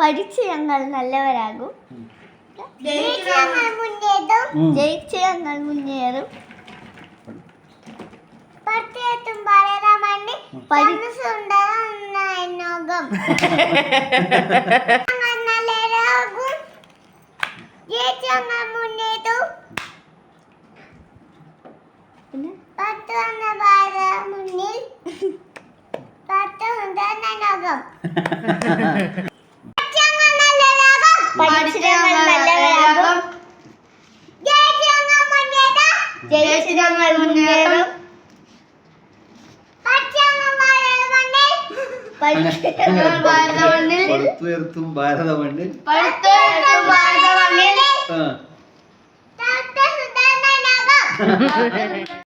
പഠിച്ച് ഞങ്ങൾ നല്ലവരാകും. ജയിച്ച് ഞങ്ങൾ മുന്നേറും. പിന്നെ? ലോകം പടുത്തുയർത്തും ഭാരതമണ്ണിൽ ആ